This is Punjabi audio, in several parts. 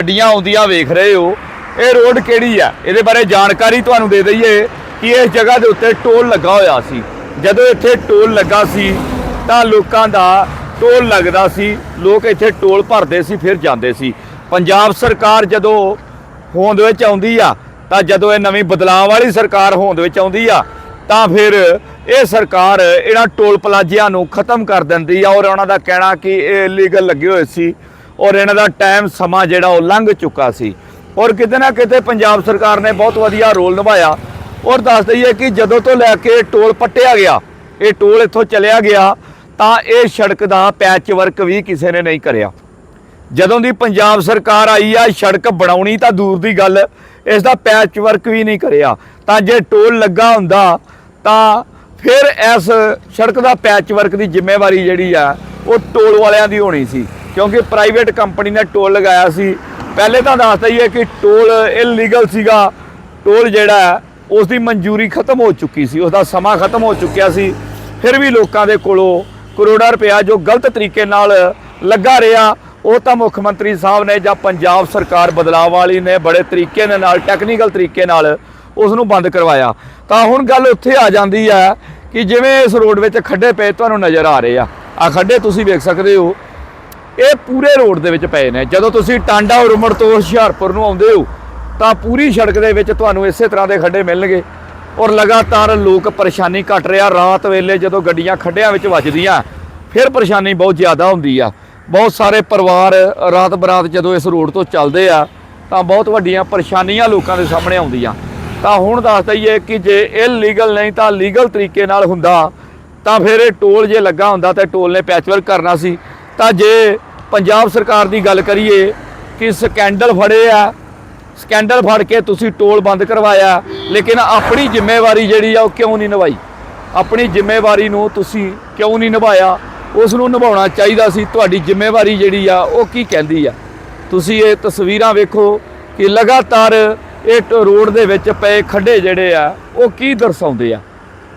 ਗੱਡੀਆਂ ਆਉਂਦੀਆਂ, ਵੇਖ ਰਹੇ ਹੋ। ਇਹ ਰੋਡ ਕਿਹੜੀ ਆ? ਇਹਦੇ ਬਾਰੇ ਜਾਣਕਾਰੀ ਤੁਹਾਨੂੰ ਦੇ ਦਈਏ ਕਿ ਇਸ ਜਗ੍ਹਾ ਦੇ ਉੱਤੇ ਟੋਲ ਲੱਗਾ ਹੋਇਆ ਸੀ। ਜਦੋਂ ਇੱਥੇ ਟੋਲ ਲੱਗਾ ਸੀ, ਤਾਂ ਲੋਕਾਂ ਦਾ ਟੋਲ ਲੱਗਦਾ ਸੀ। ਲੋਕ ਇੱਥੇ ਟੋਲ ਭਰਦੇ ਸੀ, ਫਿਰ ਜਾਂਦੇ ਸੀ। ਪੰਜਾਬ ਸਰਕਾਰ ਜਦੋਂ ਹੋਂਦ ਵਿੱਚ ਆਉਂਦੀ ਆ, ਤਾਂ ਜਦੋਂ ਇਹ ਨਵੀਂ ਬਦਲਾਅ ਵਾਲੀ ਸਰਕਾਰ ਹੋਂਦ ਵਿੱਚ ਆਉਂਦੀ ਆ, ਤਾਂ ਫਿਰ ਇਹ ਸਰਕਾਰ ਇਹਨਾਂ ਟੋਲ ਪਲਾਜ਼ਿਆਂ ਨੂੰ ਖਤਮ ਕਰ ਦਿੰਦੀ ਆ ਔਰ ਉਹਨਾਂ ਦਾ ਕਹਿਣਾ ਕਿ ਇਹ ਇਲੀਗਲ ਲੱਗੇ ਹੋਏ ਸੀ। ਔਰ ਇਹਨਾਂ ਦਾ ਟਾਈਮ ਸਮਾਂ ਜਿਹੜਾ ਉਹ ਲੰਘ ਚੁੱਕਾ ਸੀ। ਔਰ ਕਿਤੇ ਨਾ ਕਿਤੇ ਪੰਜਾਬ ਸਰਕਾਰ ਨੇ ਬਹੁਤ ਵਧੀਆ ਰੋਲ ਨਿਭਾਇਆ। ਔਰ ਦੱਸ ਦਈਏ ਕਿ ਜਦੋਂ ਤੋਂ ਲੈ ਕੇ ਟੋਲ ਪੱਟਿਆ ਗਿਆ, ਇਹ ਟੋਲ ਇੱਥੋਂ ਚਲਿਆ ਗਿਆ, ਤਾਂ ਇਹ ਸੜਕ ਦਾ ਪੈਚ ਵਰਕ ਵੀ ਕਿਸੇ ਨੇ ਨਹੀਂ ਕਰਿਆ। ਜਦੋਂ ਦੀ ਪੰਜਾਬ ਸਰਕਾਰ ਆਈ ਆ, ਸੜਕ ਬਣਾਉਣੀ ਤਾਂ ਦੂਰ ਦੀ ਗੱਲ, ਇਸ ਦਾ ਪੈਚ ਵਰਕ ਵੀ ਨਹੀਂ ਕਰਿਆ। ਤਾਂ ਜੇ ਟੋਲ ਲੱਗਾ ਹੁੰਦਾ, ਤਾਂ ਫਿਰ ਇਸ ਸੜਕ ਦਾ ਪੈਚ ਵਰਕ ਦੀ ਜ਼ਿੰਮੇਵਾਰੀ ਜਿਹੜੀ ਆ, ਉਹ ਟੋਲ ਵਾਲਿਆਂ ਦੀ ਹੋਣੀ ਸੀ। ਕਿਉਂਕਿ ਪ੍ਰਾਈਵੇਟ ਕੰਪਨੀ ਨੇ ਟੋਲ ਲਗਾਇਆ ਸੀ। ਪਹਿਲੇ ਤਾਂ ਦੱਸਦਾ ਹੀ ਹੈ ਕਿ ਟੋਲ ਇਲੀਗਲ ਸੀਗਾ। ਟੋਲ ਜਿਹੜਾ ਹੈ, ਉਸ ਦੀ ਮਨਜ਼ੂਰੀ ਖਤਮ ਹੋ ਚੁੱਕੀ ਸੀ। ਉਸ ਦਾ ਸਮਾਂ ਖਤਮ ਹੋ ਚੁੱਕਿਆ ਸੀ। ਫਿਰ ਵੀ ਲੋਕਾਂ ਦੇ ਕੋਲੋਂ ਕਰੋੜਾਂ ਰੁਪਇਆ ਜੋ ਗਲਤ ਤਰੀਕੇ ਨਾਲ ਲੱਗਾ ਰਿਹਾ ਉਹ ਤਾਂ ਮੁੱਖ ਮੰਤਰੀ ਸਾਹਿਬ ਨੇ ਜਾਂ ਪੰਜਾਬ ਸਰਕਾਰ ਬਦਲਾਅ ਵਾਲੀ ਨੇ ਬੜੇ ਤਰੀਕੇ ਦੇ ਨਾਲ ਟੈਕਨੀਕਲ ਤਰੀਕੇ ਨਾਲ ਉਸ ਨੂੰ ਬੰਦ ਕਰਵਾਇਆ। ਤਾਂ ਹੁਣ ਗੱਲ ਉੱਥੇ ਆ ਜਾਂਦੀ ਹੈ ਕਿ ਜਿਵੇਂ ਇਸ ਰੋਡ ਵਿੱਚ ਖੱਡੇ ਪਏ ਤੁਹਾਨੂੰ ਨਜ਼ਰ ਆ ਰਹੇ ਆ। ਆ ਖੱਡੇ ਤੁਸੀਂ ਵੇਖ ਸਕਦੇ ਹੋ। ਇਹ ਪੂਰੇ ਰੋਡ ਦੇ ਵਿੱਚ ਪਏ ਨੇ। ਜਦੋਂ ਤੁਸੀਂ ਟਾਂਡਾ ਰੁਮੜ ਤੋਂ ਹੁਸ਼ਿਆਰਪੁਰ ਨੂੰ ਆਉਂਦੇ ਹੋ, ਤਾਂ ਪੂਰੀ ਸੜਕ ਦੇ ਵਿੱਚ ਤੁਹਾਨੂੰ ਇਸੇ ਤਰ੍ਹਾਂ ਦੇ ਖੱਡੇ ਮਿਲਣਗੇ ਔਰ ਲਗਾਤਾਰ ਲੋਕ ਪਰੇਸ਼ਾਨੀ ਘਟ ਰਿਹਾ। ਰਾਤ ਵੇਲੇ ਜਦੋਂ ਗੱਡੀਆਂ ਖੱਡਿਆਂ ਵਿੱਚ ਵੱਜਦੀਆਂ, ਫਿਰ ਪਰੇਸ਼ਾਨੀ ਬਹੁਤ ਜ਼ਿਆਦਾ ਹੁੰਦੀ ਆ। ਬਹੁਤ ਸਾਰੇ ਪਰਿਵਾਰ ਰਾਤ ਬਰਾਤ ਜਦੋਂ ਇਸ ਰੋਡ ਤੋਂ ਚੱਲਦੇ ਆ, ਤਾਂ ਬਹੁਤ ਵੱਡੀਆਂ ਪਰੇਸ਼ਾਨੀਆਂ ਲੋਕਾਂ ਦੇ ਸਾਹਮਣੇ ਆਉਂਦੀਆਂ। ਤਾਂ ਹੁਣ ਦੱਸ ਦਈਏ ਕਿ ਜੇ ਇਹ ਨਹੀਂ, ਤਾਂ ਲੀਗਲ ਤਰੀਕੇ ਨਾਲ ਹੁੰਦਾ, ਤਾਂ ਫਿਰ ਇਹ ਟੋਲ ਜੇ ਲੱਗਾ ਹੁੰਦਾ, ਤਾਂ ਟੋਲ ਨੇ ਪੈਚਵਰਕ ਕਰਨਾ ਸੀ। ਤਾਂ ਜੇ ਪੰਜਾਬ ਸਰਕਾਰ ਦੀ ਗੱਲ ਕਰੀਏ ਕਿ ਸਕੈਂਡਲ ਫੜੇ ਆ, ਸਕੈਂਡਲ ਫੜ ਕੇ ਤੁਸੀਂ ਟੋਲ ਬੰਦ ਕਰਵਾਇਆ, ਲੇਕਿਨ ਆਪਣੀ ਜ਼ਿੰਮੇਵਾਰੀ ਜਿਹੜੀ ਆ ਉਹ ਕਿਉਂ ਨਹੀਂ ਨਿਭਾਈ? ਆਪਣੀ ਜ਼ਿੰਮੇਵਾਰੀ ਨੂੰ ਤੁਸੀਂ ਕਿਉਂ ਨਹੀਂ ਨਿਭਾਇਆ? ਉਸ ਨੂੰ ਨਿਭਾਉਣਾ ਚਾਹੀਦਾ ਸੀ, ਤੁਹਾਡੀ ਜ਼ਿੰਮੇਵਾਰੀ ਜਿਹੜੀ ਆ ਉਹ ਕੀ ਕਹਿੰਦੀ ਆ? ਤੁਸੀਂ ਇਹ ਤਸਵੀਰਾਂ ਵੇਖੋ ਕਿ ਲਗਾਤਾਰ ਇਹ ਟ- ਰੋਡ ਦੇ ਵਿੱਚ ਪਏ ਖੱਡੇ ਜਿਹੜੇ ਆ, ਉਹ ਕੀ ਦਰਸਾਉਂਦੇ ਆ?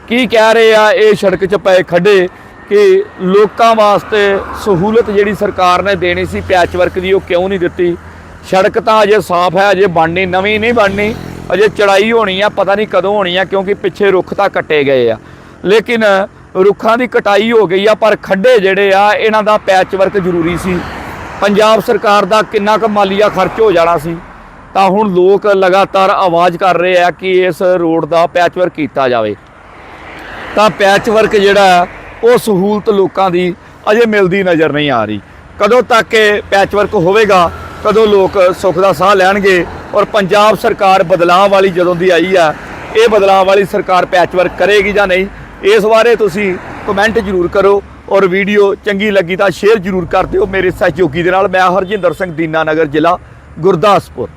ਕੀ ਕਹਿ ਰਹੇ ਆ ਇਹ ਸੜਕ 'ਚ ਪਏ ਖੱਡੇ? ਕਿ ਲੋਕਾਂ ਵਾਸਤੇ ਸਹੂਲਤ ਜਿਹੜੀ ਸਰਕਾਰ ਨੇ ਦੇਣੀ ਸੀ ਪੈਚ ਵਰਕ ਦੀ, ਉਹ ਕਿਉਂ ਨਹੀਂ ਦਿੱਤੀ? ਸੜਕ ਤਾਂ ਅਜੇ ਸਾਫ਼ ਹੈ, ਅਜੇ ਬਣਨੀ, ਨਵੀਂ ਨਹੀਂ ਬਣਨੀ, ਅਜੇ ਚੜਾਈ ਹੋਣੀ ਆ, ਪਤਾ ਨਹੀਂ ਕਦੋਂ ਹੋਣੀ ਆ, ਕਿਉਂਕਿ ਪਿੱਛੇ ਰੁੱਖ ਤਾਂ ਕੱਟੇ ਗਏ ਆ। ਲੇਕਿਨ ਰੁੱਖਾਂ ਦੀ ਕਟਾਈ ਹੋ ਗਈ ਆ, ਪਰ ਖੱਡੇ ਜਿਹੜੇ ਆ, ਇਹਨਾਂ ਦਾ ਪੈਚ ਵਰਕ ਜ਼ਰੂਰੀ ਸੀ। ਪੰਜਾਬ ਸਰਕਾਰ ਦਾ ਕਿੰਨਾ ਕੁ ਮਾਲੀਆ ਖਰਚ ਹੋ ਜਾਣਾ ਸੀ, ਤਾਂ ਹੁਣ ਲੋਕ ਲਗਾਤਾਰ ਆਵਾਜ਼ ਕਰ ਰਹੇ ਆ ਕਿ ਇਸ ਰੋਡ ਦਾ ਪੈਚ ਵਰਕ ਕੀਤਾ ਜਾਵੇ। ਤਾਂ ਪੈਚ ਵਰਕ ਜਿਹੜਾ ਉਹ ਸਹੂਲਤ ਲੋਕਾਂ ਦੀ ਅਜੇ ਮਿਲਦੀ ਨਜ਼ਰ ਨਹੀਂ ਆ ਰਹੀ। ਕਦੋਂ ਤੱਕ ਇਹ ਪੈਚਵਰਕ ਹੋਵੇਗਾ, ਕਦੋਂ ਲੋਕ ਸੁੱਖ ਦਾ ਸਾਹ ਲੈਣਗੇ ਔਰ ਪੰਜਾਬ ਸਰਕਾਰ ਬਦਲਾਅ ਵਾਲੀ ਜਦੋਂ ਦੀ ਆਈ ਆ, ਇਹ ਬਦਲਾਅ ਵਾਲੀ ਸਰਕਾਰ ਪੈਚਵਰਕ ਕਰੇਗੀ ਜਾਂ ਨਹੀਂ, ਇਸ ਬਾਰੇ ਤੁਸੀਂ ਕਮੈਂਟ ਜ਼ਰੂਰ ਕਰੋ ਔਰ ਵੀਡੀਓ ਚੰਗੀ ਲੱਗੀ ਤਾਂ ਸ਼ੇਅਰ ਜ਼ਰੂਰ ਕਰ ਦਿਓ ਮੇਰੇ ਸਹਿਯੋਗੀ ਦੇ ਨਾਲ। ਮੈਂ ਹਰਜਿੰਦਰ ਸਿੰਘ ਦੀਨਾਨਗਰ ਜ਼ਿਲ੍ਹਾ, ਗੁਰਦਾਸਪੁਰ।